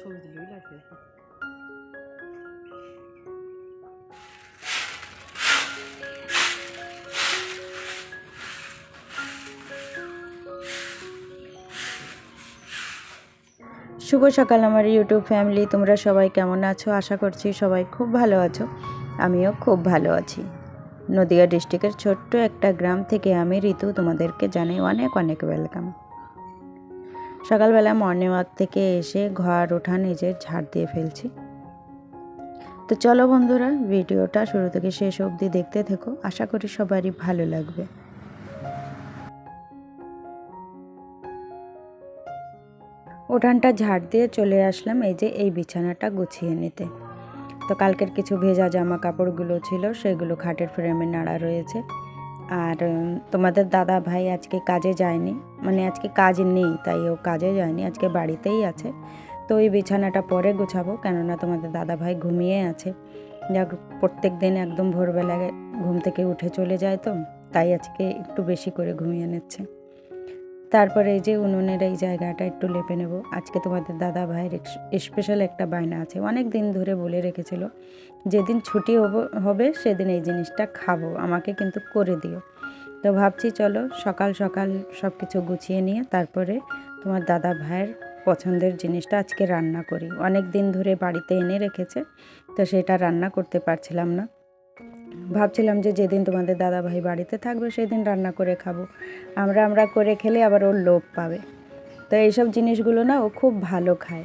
ছবি দিলেই লাগবে শুভ সকাল আমার ইউটিউব ফ্যামিলি, তোমরা সবাই কেমন আছো? আশা করছি সবাই খুব ভালো আছো। আমিও খুব ভালো আছি। নদিয়া ডিস্ট্রিক্টের ছোট্ট একটা গ্রাম থেকে আমি ঋতু তোমাদেরকে জানাই অনেক অনেক ওয়েলকাম সকালবেলা মর্নিং ওয়াক থেকে এসে ঘর ওঠা নিজের ঝাড় দিয়ে ফেলছি। তো চলো বন্ধুরা, ভিডিওটা শুরু থেকে শেষ অবধি দেখতে থেকো। আশা করি সবারই ভালো লাগবে। উঠানটা ঝাড় দিয়ে চলে আসলাম এই যে এই বিছানাটা গুছিয়ে নিতে। তো কালকের কিছু ভেজা জামা কাপড়গুলো ছিল, সেগুলো খাটের ফ্রেমে নাড়া রয়েছে। আর তোমাদের দাদা ভাই আজকে কাজে যায়নি। মানে আজকে কাজ নেই, তাই ও কাজে যায়নি, আজকে বাড়িতেই আছে। তো ওই বিছানাটা পরে গোছাবো, কেননা তোমাদের দাদা ভাই ঘুমিয়ে আছে। যাক, প্রত্যেক দিন একদম ভোরবেলায় ঘুম থেকে উঠে চলে যায় তো, তাই আজকে একটু বেশি করে ঘুমিয়ে নিচ্ছে। তারপরে এই যে উনুনের এই জায়গাটা একটু লেপে নেব। আজকে তোমাদের দাদা ভাইয়ের স্পেশাল একটা বায়না আছে। অনেক দিন ধরে বলে রেখেছিল, যেদিন ছুটি হব- হবে সেদিন এই জিনিসটা খাব, আমাকে কিন্তু করে দিও। তো ভাবছি চলো সকাল সকাল সব কিছু গুছিয়ে নিয়ে তারপরে তোমার দাদা ভাইয়ের পছন্দের জিনিসটা আজকে রান্না করি। অনেক দিন ধরে বাড়িতে এনে রেখেছে, তো সেটা রান্না করতে পারছিলাম না। ভাবছিলাম যে যেদিন তোমাদের দাদা ভাই বাড়িতে থাকবে সেদিন রান্না করে খাব। আমরা আমরা করে খেলে আবার ওর লোভ পাবে। তো এইসব জিনিসগুলো না ও খুব ভালো খায়।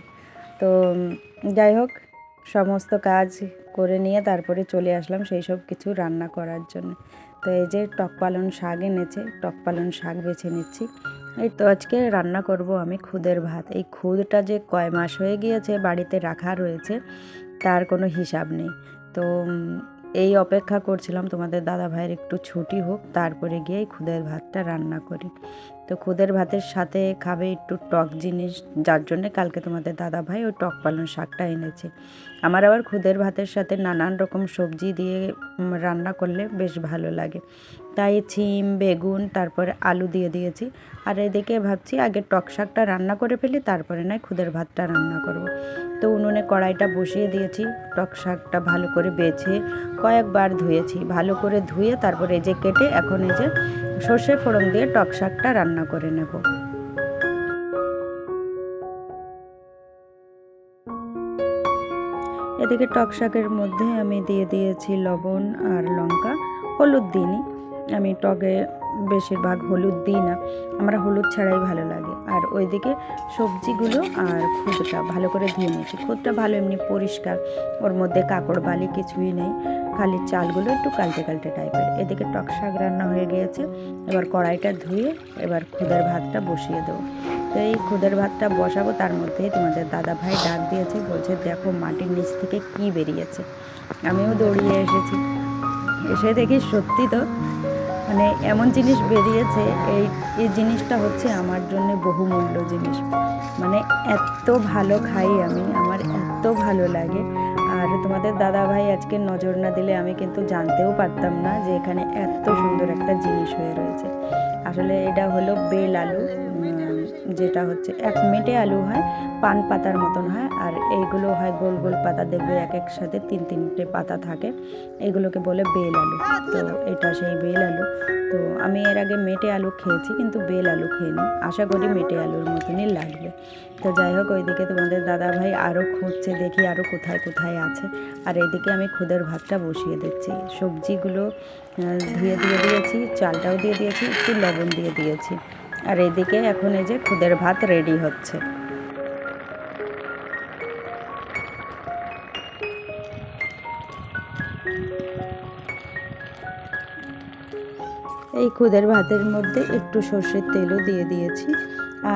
তো যাই হোক, সমস্ত কাজ করে নিয়ে তারপরে চলে আসলাম সেই সব কিছু রান্না করার জন্য। তো এই যে টক পালন শাক এনেছে, টক পালন শাক বেছে নিচ্ছি। এই তো আজকে রান্না করব আমি খুদের ভাত। এই খুদটা যে কয় মাস হয়ে গিয়েছে বাড়িতে রাখা রয়েছে, তার কোনো হিসাব নেই। তো এই অপেক্ষা করছিলাম তোমাদের দাদা ভাইয়ের একটু ছুটি হোক, তারপরে গিয়েই খুদের ভাতটা রান্না করি। তো খুদের ভাতের সাথে খাবে একটু টক জিনিস, যার জন্যে কালকে তোমাদের দাদা ভাই ওই টক পালন শাকটা এনেছে। আমার আবার খুদের ভাতের সাথে নানান রকম সবজি দিয়ে রান্না করলে বেশ ভালো লাগে। তাই ছিম, বেগুন, তারপরে আলু দিয়ে দিয়েছি। আর এদিকে ভাবছি আগে টক শাকটা রান্না করে ফেলি, তারপরে নয় খুদের ভাতটা রান্না করব। তো উনুনে কড়াইটা বসিয়ে দিয়েছি, টক শাকটা ভালো করে বেছে কয়েকবার ধুয়েছি। ভালো করে ধুয়ে তারপরে এই যে কেটে এখন এই যে সর্ষে ফোড়ন দিয়ে টক শাকটা রান্না করে নেব। এদিকে টক শাকের মধ্যে আমি দিয়ে দিয়েছি লবণ আর লঙ্কা, হলুদ দিইনি আমি টকে বেশিরভাগ হলুদ দিই না। আমার হলুদ ছাড়াই ভালো লাগে। আর ওইদিকে সবজিগুলো আর খুদটা ভালো করে ধুয়ে নিয়েছি। খুদটা ভালো এমনি পরিষ্কার। ওর মধ্যে কাকড় বালি কিছুই নেই। খালি চালগুলো একটু কালটে কালটে টাইপের। এদিকে টক শাক রান্না হয়ে গিয়েছে। এবার কড়াইটা ধুয়ে এবার খুদের ভাতটা বসিয়ে দেবো। তো এই খুদের ভাতটা বসাবো, তার মধ্যেই তোমাদের দাদা ভাই ডাক দিয়েছে, বলছে, দেখো মাটির নিচ থেকে কি বেরিয়েছে? আমিও দৌড়িয়ে এসেছি। এসে দেখি সত্যি তো মানে এমন জিনিস বেরিয়েছে, এই এই জিনিসটা হচ্ছে আমার জন্য বহুমূল্য জিনিস। মানে এত ভালো খাই আমি, আমার এত ভালো লাগে। আর তোমাদের দাদা ভাই আজকে নজর না দিলে আমি কিন্তু জানতেও পারতাম না যে এখানে এত সুন্দর একটা জিনিস হয়ে রয়েছে। আসলে এটা হলো বেল আলু যেটা হচ্ছে এক মেটে আলু হয়, পান পাতার মতন হয়, আর এইগুলো হয় গোল গোল পাতা, দেখবে এক এক সাথে তিন তিনটে পাতা থাকে। এগুলোকে বলে বেল আলু। তো এটা সেই বেল আলু। তো আমি এর আগে মেটে আলু খেয়েছি, কিন্তু বেল আলু খেয়ে আশা করি মেটে আলুর মতনই লাগবে। তো যাই হোক, ওইদিকে তোমাদের দাদা ভাই আরও খুঁজছে দেখি আরও কোথায় কোথায় আছে। আর এদিকে আমি খুদের ভাতটা বসিয়ে দিচ্ছি। সবজিগুলো ধুয়ে দিয়ে দিয়েছি, চালটাও দিয়ে দিয়েছি, একটু লবণ দিয়ে দিয়েছি। আর এদিকে এখন এই যে খুদের ভাত রেডি হচ্ছে। এই খুদের ভাতের মধ্যে একটু সর্ষের তেলও দিয়ে দিয়েছি।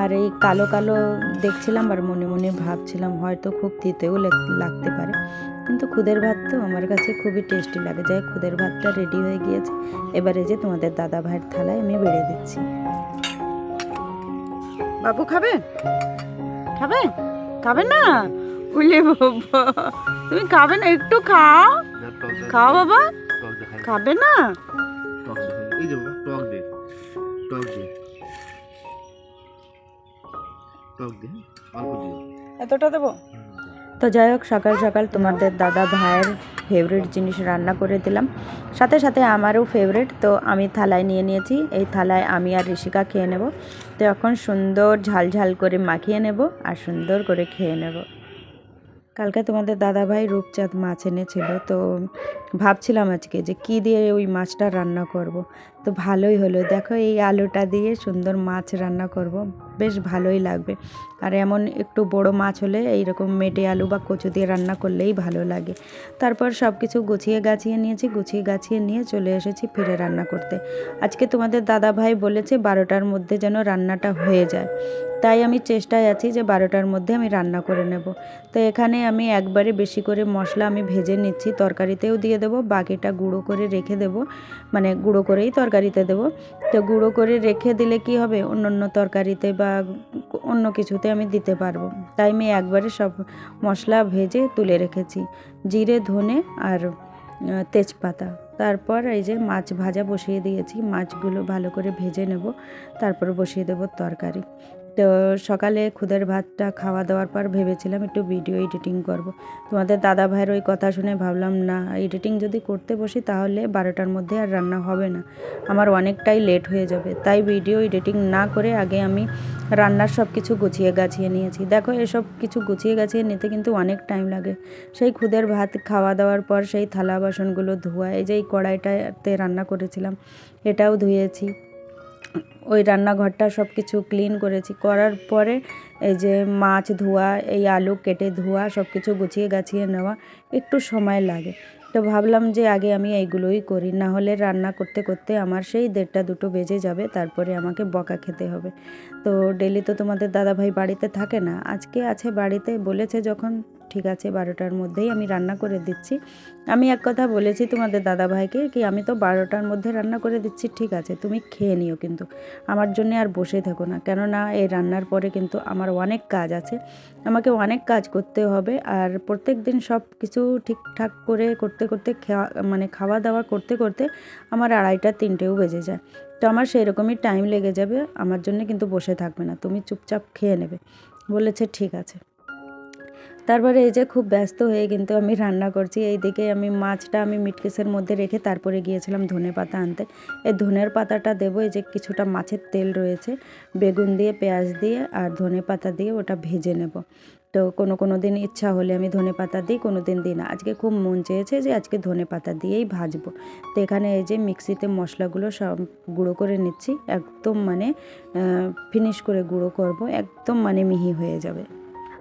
আর এই কালো কালো দেখছিলাম আর মনে মনে ভাবছিলাম হয়তো খুব তিতেও লাগতে পারে। কিন্তু খুদের ভাত তো আমার কাছে খুবই টেস্টি লাগে। যাই খুদের ভাতটা রেডি হয়ে গিয়েছে। এবারে যে তোমাদের দাদা ভাইয়ের থালায় আমি বেড়ে দিচ্ছি। বাবু খাবে? খাবে? খাবে না? উলে বাবা তুমি খাবে না একটু খাও। খাও বাবা। খাবে না? এই যে বাবা টক দে টক দে টক দে অল্প এতটা দেবো? তো যাই হোক সকাল সকাল তোমাদের দাদা ভাইয়ের ফেভারিট জিনিস রান্না করে দিলাম। সাথে সাথে আমারও ফেভারিট তো আমি থালায় নিয়ে নিয়েছি। এই থালায় আমি আর ঋষিকা খেয়ে নেব। তো এখন সুন্দর ঝালঝাল ঝাল করে মাখিয়ে নেব আর সুন্দর করে খেয়ে নেব কালকে তোমাদের দাদাভাই রূপচাঁদ মাছ এনেছিল, তো ভাবছিলাম আজকে যে কি দিয়ে ওই মাছটা রান্না করব। তো ভালোই হলো। দেখো এই আলুটা দিয়ে সুন্দর মাছ রান্না করব। বেশ ভালোই লাগবে। আর এমন একটু বড় মাছ হলে এইরকম মেটে আলু বা কচু দিয়ে রান্না করলেই ভালো লাগে। তারপর সব কিছু গুছিয়ে গাছিয়ে নিয়েছি, গুছিয়ে গাছিয়ে নিয়ে চলে এসেছি ফিরে রান্না করতে। আজকে তোমাদের দাদা ভাই বলেছে বারোটার মধ্যে যেন রান্নাটা হয়ে যায়। তাই আমি চেষ্টায় আছি যে বারোটার মধ্যে আমি রান্না করে নেব। তো এখানে আমি একবারে বেশি করে মশলা আমি ভেজে নিচ্ছি। তরকারিতেও দিয়ে দেবো, বাকিটা গুঁড়ো করে রেখে দেবো। মানে গুঁড়ো করেই তরকারিতে দেবো। তো গুঁড়ো করে রেখে দিলে কি হবে? অন্য অন্য তরকারিতে বা অন্য কিছুতে আমি দিতে পারব। তাই আমি একবারে সব মশলা ভেজে তুলে রেখেছি। জিরে, ধনে আর তেজপাতা। তারপর এই যে মাছ ভাজা বসিয়ে দিয়েছি। মাছগুলো ভালো করে ভেজে নেব। তারপর বসিয়ে দেব তরকারি। তো সকালে খুদের ভাতটা খাওয়া দাওয়ার পর ভেবেছিলাম একটু ভিডিও এডিটিং করব। তোমাদের দাদা ভাইয়ের ওই কথা শুনে ভাবলাম, না এডিটিং যদি করতে বসি তাহলে বারোটার মধ্যে আর রান্না হবে না। আমার অনেকটাই লেট হয়ে যাবে। তাই ভিডিও এডিটিং না করে আগে আমি রান্নার সব কিছু গুছিয়ে গাছিয়ে নিয়েছি। দেখো, এসব কিছু গুছিয়ে গাছিয়ে নিতে কিন্তু অনেক টাইম লাগে। সেই খুদের ভাত খাওয়া দাওয়ার পর সেই থালা বাসনগুলো ধোয়া, এই যে এই কড়াইটাতে রান্না করেছিলাম, এটাও ধুয়েছি। ওই রান্নাঘরটা সব কিছু ক্লিন করেছি। করার পরে এই যে মাছ ধোয়া, এই আলু কেটে ধোয়া সব কিছু গুছিয়ে গাছিয়ে নেওয়া, একটু সময় লাগে। তো ভাবলাম যে আগে আমি এইগুলোই করি, না হলে রান্না করতে করতে আমার সেই দেড়টা দুটো বেজে যাবে, তারপরে আমাকে বকা খেতে হবে। তো ডেলি তো তোমাদের দাদাভাই বাড়িতে থাকে না, আজকে আছে বাড়িতে, বলেছে যখন ঠিক আছে, বারোটার মধ্যেই আমি রান্না করে দিচ্ছি। আমি এক কথা বলেছি তোমাদের দাদাভাইকে কি আমি তো বারোটার মধ্যে রান্না করে দিচ্ছি, ঠিক আছে, তুমি খেয়ে নিও কিন্তু। আমার জন্য আর বসে থাকো না, কেননা এই রান্নার পরে কিন্তু আমার অনেক কাজ আছে। আমাকে অনেক কাজ করতে হবে আর প্রত্যেক দিন সব কিছু ঠিকঠাক করে করতে করতে খাওয়া মানে খাওয়া দাওয়া করতে করতে আমার আড়াইটা তিনটেও বেজে যায়। তো আমার সেই রকমই টাইম লেগে যাবে, আমার জন্য কিন্তু বসে থাকবে না, তুমি চুপচাপ খেয়ে নেবে। বলেছে ঠিক আছে। তারপরে এই যে খুব ব্যস্ত হয়ে কিন্তু আমি রান্না করছি, এই এইদিকে আমি মাছটা আমি মিটকেসের মধ্যে রেখে তারপরে গিয়েছিলাম ধনে পাতা আনতে। এই ধনের পাতাটা দেবো, এই যে কিছুটা মাছের তেল রয়েছে, বেগুন দিয়ে, পেঁয়াজ দিয়ে আর ধনে পাতা দিয়ে ওটা ভেজে নেব। তো কোনো কোনো দিন ইচ্ছা হলে আমি ধনে পাতা দিই, কোনো দিন দিই না। আজকে খুব মন চেয়েছে যে আজকে ধনে পাতা দিয়েই ভাজবো। তো এখানে এই যে মিক্সিতে মশলাগুলো সব গুঁড়ো করে নিচ্ছি, একদম মানে ফিনিশ করে গুঁড়ো করব, একদম মানে মিহি হয়ে যাবে।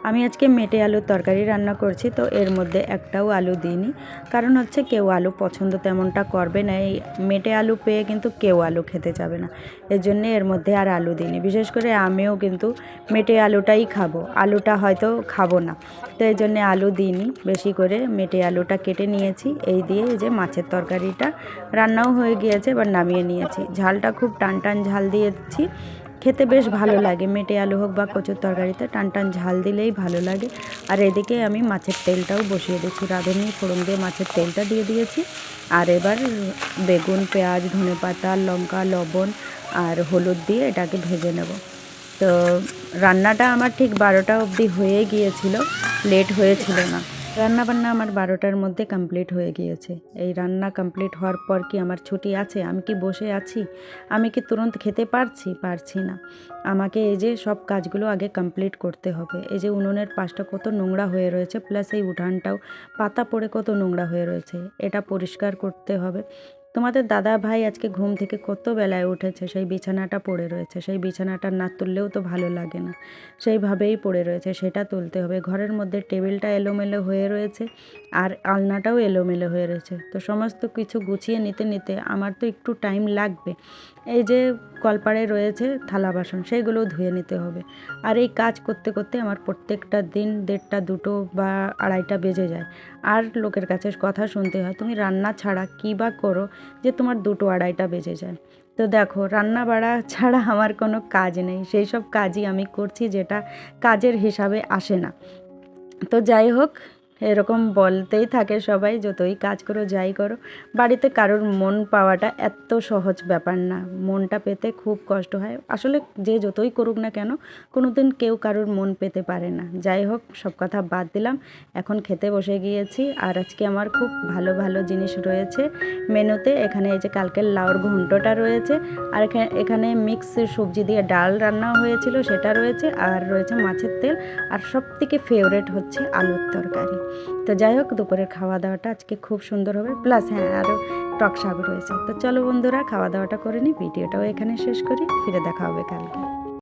আমি আজকে মেটে আলুর তরকারি রান্না করছি, তো এর মধ্যে একটাও আলু দিইনি। কারণ হচ্ছে কেউ আলু পছন্দ তেমনটা করবে না, এই মেটে আলু পেয়ে কিন্তু কেউ আলু খেতে যাবে না। এর জন্যে এর মধ্যে আর আলু দিইনি। বিশেষ করে আমিও কিন্তু মেটে আলুটাই খাব, আলুটা হয়তো খাব না। তো এই জন্যে আলু দিইনি, বেশি করে মেটে আলুটা কেটে নিয়েছি। এই দিয়ে যে মাছের তরকারিটা রান্নাও হয়ে গিয়েছে, এবার নামিয়ে নিয়েছি। ঝালটা খুব টান টান ঝাল দিয়েছি খেতে বেশ ভালো লাগে। মেটে আলু হোক বা কচুর তরকারিতে টান টান ঝাল দিলেই ভালো লাগে। আর এদিকে আমি মাছের তেলটাও বসিয়ে দিচ্ছি। রাঁধুনি ফোড়ন দিয়ে মাছের তেলটা দিয়ে দিয়েছি। আর এবার বেগুন, পেঁয়াজ ধনে পাতা লঙ্কা, লবণ আর হলুদ দিয়ে এটাকে ভেজে নেব। তো রান্নাটা আমার ঠিক বারোটা অবধি হয়ে গিয়েছিল। লেট হয়েছিল না। রান্না বান্না আমার বারোটার মধ্যে কমপ্লিট হয়ে গিয়েছে। এই রান্না কমপ্লিট হওয়ার পর কি আমার ছুটি আছে? আমি কি বসে আছি? আমি কি তুরন্ত খেতে পারছি? পারছি না। আমাকে এই যে সব কাজগুলো আগে কমপ্লিট করতে হবে। এই যে উনুনের পাশটা কত নোংরা হয়ে রয়েছে প্লাস এই উঠানটাও পাতা পড়ে কত নোংরা হয়ে রয়েছে, এটা পরিষ্কার করতে হবে। তোমাদের দাদা ভাই আজকে ঘুম থেকে কত বেলায় উঠেছে? সেই বিছানাটা পড়ে রয়েছে। সেই বিছানাটা না তুললেও তো ভালো লাগে না। সেইভাবেই পড়ে রয়েছে, সেটা তুলতে হবে। ঘরের মধ্যে টেবিলটা এলোমেলো হয়ে রয়েছে আর আলনাটাও এলোমেলো হয়ে রয়েছে। তো সমস্ত কিছু গুছিয়ে নিতে নিতে আমার তো একটু টাইম লাগবে। এই যে কলপাড়ে রয়েছে থালা বাসন সেইগুলোও ধুয়ে নিতে হবে। আর এই কাজ করতে করতে আমার প্রত্যেকটা দিন দেড়টা, দুটো বা আড়াইটা বেজে যায়। আর লোকের কাছে কথা শুনতে হয়, তুমি রান্না ছাড়া কী বা করো যে তোমার দুটো আড়াইটা বেজে যায়? তো দেখো, রান্না বাড়া ছাড়া আমার কোনো কাজ নেই। সেই সব কাজই আমি করছি যেটা কাজের হিসাবে আসে না। তো যাই হোক এরকম বলতেই থাকে সবাই, যতই কাজ করো, যাই করো। বাড়িতে কারোর মন পাওয়াটা এত সহজ ব্যাপার না। মনটা পেতে খুব কষ্ট হয়। আসলে যে যতই করুক না কেন কোনো দিন কেউ কারোর মন পেতে পারে না। যাই হোক, সব কথা বাদ দিলাম। এখন খেতে বসে গিয়েছি। আর আজকে আমার খুব ভালো ভালো জিনিস রয়েছে। মেনুতে এখানে এই যে কালকের লাউর ঘন্টটা রয়েছে। আর এখানে মিক্স সবজি দিয়ে ডাল রান্না হয়েছিল, সেটা রয়েছে। আর রয়েছে মাছের তেল। আর সব থেকে ফেভারেট হচ্ছে আলুর তরকারি। তো যাই হোক, দুপুরের খাওয়া দাওয়াটা আজকে খুব সুন্দর হবে। প্লাস হ্যাঁ আরও টক শাক রয়েছে তো চলো বন্ধুরা খাওয়া দাওয়াটা করে নিই ভিডিওটাও এখানে শেষ করি, ফিরে দেখা হবে কালকে।